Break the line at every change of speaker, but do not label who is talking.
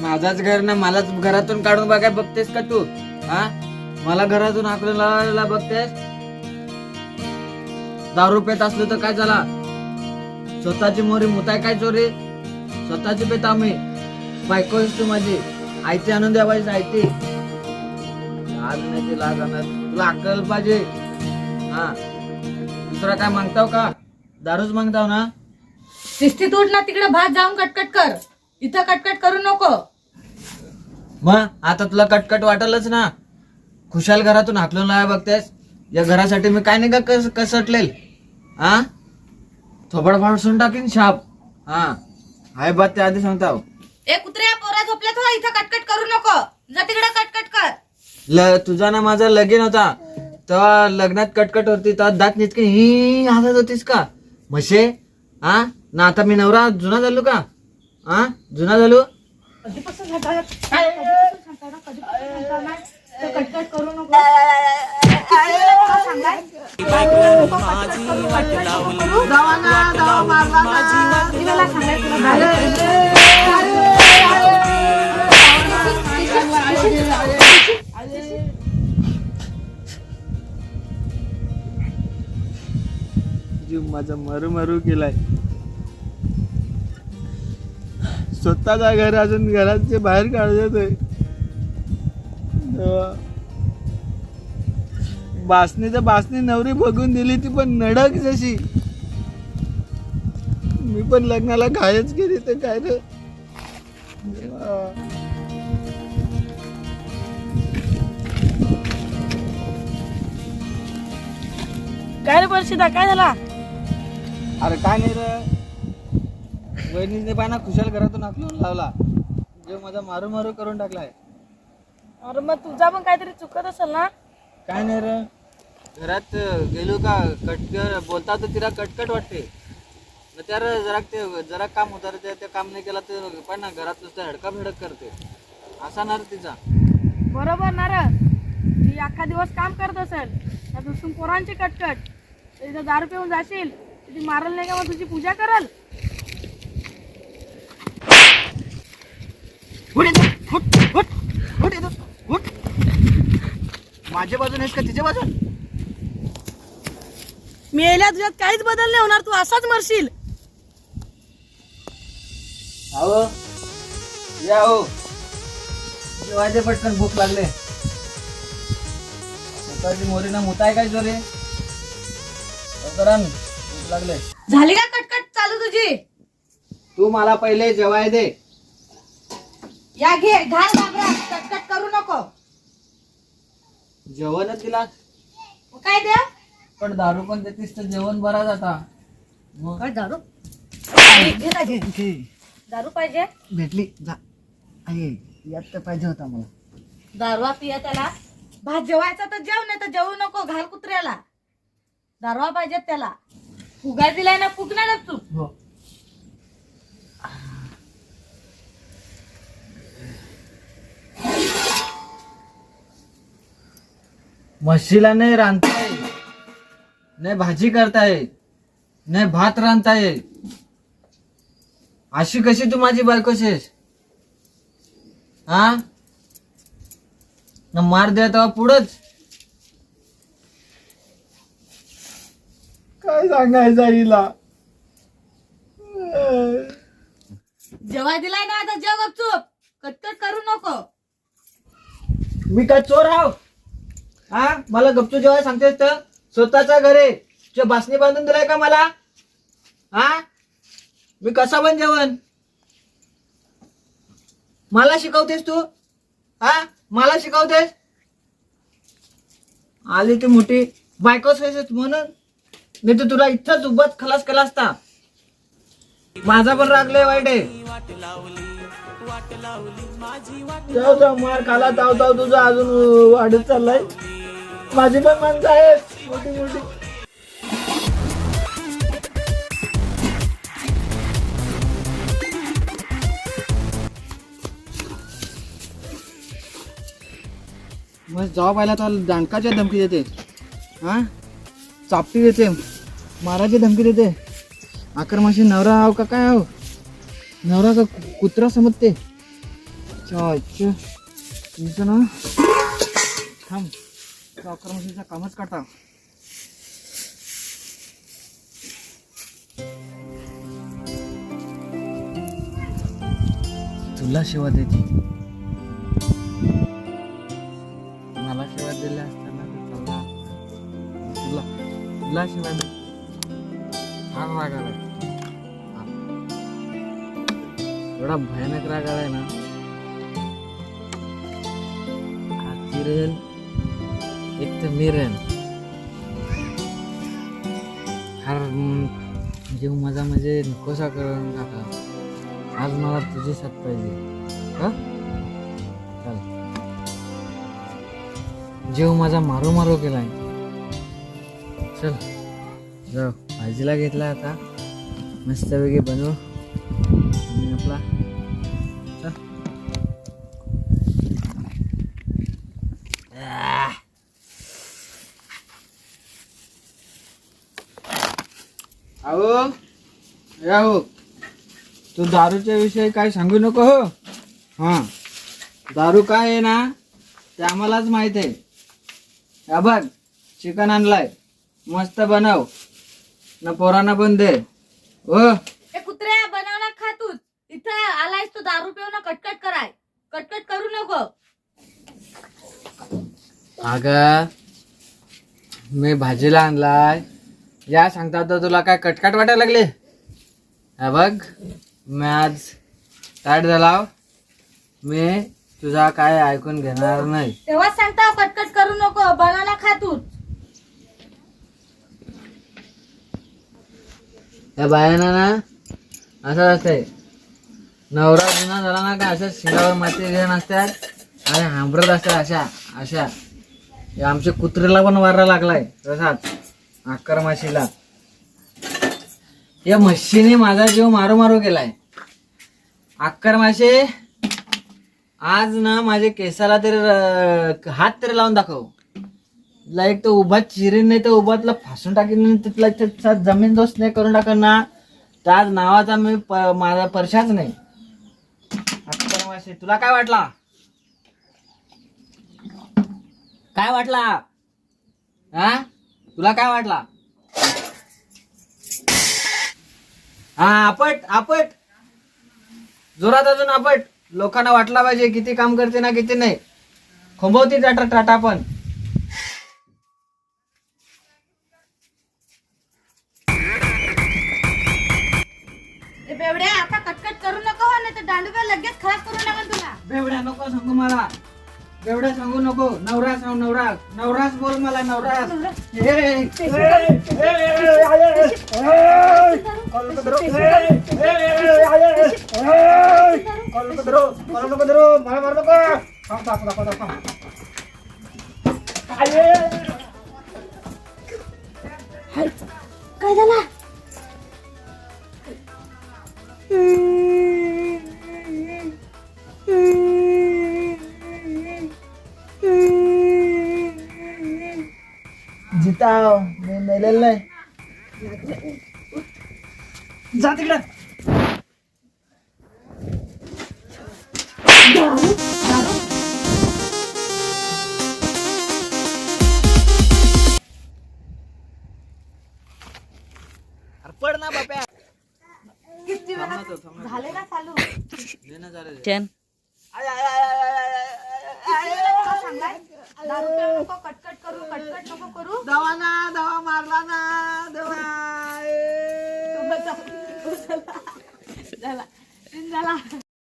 माझाच घर ना मलाच घरातून काढून बघाय बघतेस का तू? हा? मला घरातून आकडून लावायला बघतेस? दारू पेत असलो तर काय झाला? स्वतःची मोरी मुताय काय चोरी? स्वतःची पेत आम्ही. बायको तू माझी. आयती आणून द्यावायची आयती लाज नाही ती लाज आणत. तुला अक्कल पाहिजे. हा? दुसरा काय मागताव का? दारूच मागताव ना?
शिस्तीत उठ ना तिकडे भात जाऊन कटकट कर. इथं कटकट करू नको.
मग आता तुला कटकट वाटलच ना. खुशाल घरातून हाकलून लावा बघतेस. या घरासाठी मी काय नाही का कस कसटलेल. हा थोबड फाडसून टाकीन शाप. हा. हाय बात त्या आधी सांगताव.
ए कुत्र्या पोरा झोपल्यात हो इथं कटकट करू नको. जा तिकडे कटकट कर.
ल तुझा ना माझा लगीन होता. तेव्हा लग्नात कटकट होती तेव्हा दात नितके ही हसत होतीस का? म्हशे? हा ना आता मी नवरा जुना झालो का? हा? जुना झालो?
कधीपासून सांगता कधीपासून सांगता ना? कधीपासून सांगता ना तर कटकट करू नको. किती वेळा तुला सांगाय? किती वेळा सांगाय तुला?
जीव माझा मरू मरू केलाय. स्वतःचा घर अजून घराचे बाहेर काढतोय बासनी तर बासनी नवरी बघून दिली ती पण नडक जशी. मी पण लग्नाला घायच केली तर काय रे.
काय रे परिषदा काय झाला?
अरे काय नाही रे. वहिनीने पाना खुशाल घरातून हाकलून लावला. जे माझा मारू मारू करून टाकलाय.
अरे मग तुझा पण काहीतरी चुकत असेल ना?
काय नाही रे. घरात गेलो का कटकर बोलता तर तिला कटकट वाटते. मग त्या रे जरा ते जरा काम होतं रे ते- ते काम नाही केला तर पण ना घरात नुसतं हडका भिडक करते. असा ना रे तिचा.
बरोबर ना रे. ती अख्खा दिवस काम करत असेल. त्यात उसून पोरांची कटकट. तर इथं दारू पिऊन जाशील. तर ती मारल नाही का मग तुझी पूजा करल?
माझ्या बाजून आहेस का तिच्या बाजून?
मेल्या तुझ्यात काहीच बदल नाही होणार तू असाच मरशील.
अहो या हो. जेवायचे पटकन भूक लागले. स्वतःची मोरीना मुताय काय जोरे? भूक लागले.
झाली का कटकट चालू तुझी?
तू मला पहिले जेवाय दे.
या घे घाल घाबरा कटकट करू नको.
जेवणच दिला
मग काय द्या
पण दारू पण देतीस तर जेवण बरा जाता मग
काय दारू? दारू पाहिजे?
भेटली जा. आहे यात तर पाहिजे होता मला.
दारवा पिया त्याला. भात जेवायचा तर जेव नाही तर जेवू नको घाल कुत्र्याला. दारवा पाहिजे त्याला. फुगा दिलाय ना फुगणार तू.
हो. म्हशीला नाही रांधताय नाही भाजी करताय नाही भात रांधताय. अशी कशी तू माझी बायकोशीस हा न मार द्या तेव्हा पुढंच. काय सांगायचं हिला
जेवाय दिलाय ना आता जेव गपचूप कटकट करू नको.
मी काय चोर हाव हा? मला गपचू जेव्हा सांगतेस तर स्वतःचा घर. आहे तुझ्या बासनी बांधून दिलाय का मला? हा? मी कसा पण जेवण. मला शिकवतेस तू? हा? मला शिकवतेस? आली ती मोठी. बायकोच व्हायचीस म्हणून. मी तर तुला इथंच उभत खलास केला असता. माझा पण रागले वाईट आहे. जाऊ जाऊ मार खाला ताव ताव तुझा अजून वाढत चाललाय. माझी पण माणसं आहेत. मोठी मोठी. मग जाऊ पाहिला तर दांडकाच्या धमकी देते. हा? चापटी देते. माराची धमकी देते. आक्रमाशी नवरा आहो का काय आहो नवरा का कुत्रा समजते. अच्छा तुमचं ना थांब. तो अकरा म्हशीचा कामच काढता तुला सेवा देते. मला सेवा दिल्या असताना तर तुला तुला सेवा दे. फार राग आलाय. एवढा भयानक राग आलाय ना. आजची रेल एक तर मी रेल फार जीव माझा म्हणजे नकोसा करून काका आज मला तुझी साथ पाहिजे. हा? चल जीव माझा मारू मारू केलाय. चल जाऊ. भाजीला घेतला आता. मस्तपैकी बनवू. आणि आपला. चल. अहो या हो तू दारूच्या विषयी काय सांगू नको हो. हा दारू काय आहे ना ते आम्हालाच माहीत आहे. या बघ चिकन आणलाय मस्त बनव ना पोरांना पण दे. हो.
ए कुत्र्या बनवला खा तूच. इथं आलायस तू दारू पिऊन कटकट कराय. कटकट करू नको.
अग मी भाजीला आणलाय या सांगता तर तुला काय कटकट वाटायला लागले? हा बघ मी आज टाईट झाला मी तुझा काय ऐकून घेणार नाही.
तेव्हाच सांगता कटकट करू नको बनवला खा तूच
त्या बायांना ना असं असतंय. नवरा जुना झाला ना का अशा शिंगावर माती घेऊन असतात आणि हांबरत असतात अशा अशा. हे आमच्या कुत्रीला पण वारा लागलाय तसाच अकरमाशीला या म्हशीने माझा जीव मारू मारो केलाय. आकर आज ना माझे केसाला तरी हात तरी लावून दाखव. तुला एक तर उभा चिरीन नाही तर उभातला फासून टाकीन तिथला तिथला जमीन दोस्त नाही करून टाकन ना. तर आज नावाचा मी माझा परशाच नाही. अक्कर तुला काय वाटला? काय वाटला? हा? तुला काय वाटला? हा आपट आपट. जोरात अजून आपट. लोकांना वाटला पाहिजे किती काम करते ना किती नाही. खोंबवती टाटा टाटा पण.
बेवड्या आता कटकट करू नको हो नाही तर दांडूबा लगेच खराब करून लागेल तुला.
बेवड्या नको सांगू मला. एवढं सांगू नको. नवरा सांग हो, नवरा नवराच बोल मला नवरास.
काय झाला?
जा तिकडे. अरे पड ना बाप्या.
किती
ना.
झाले चालू?
दे ना जरा दे.
चेन.
आय, आय, आय, आय, आय, आय, आय, आय.
का सांगलाय दारू पिऊ नको कटकट करू कटकट नको करू.
दवा ना दवा मारला ना दवा.
झाला झाला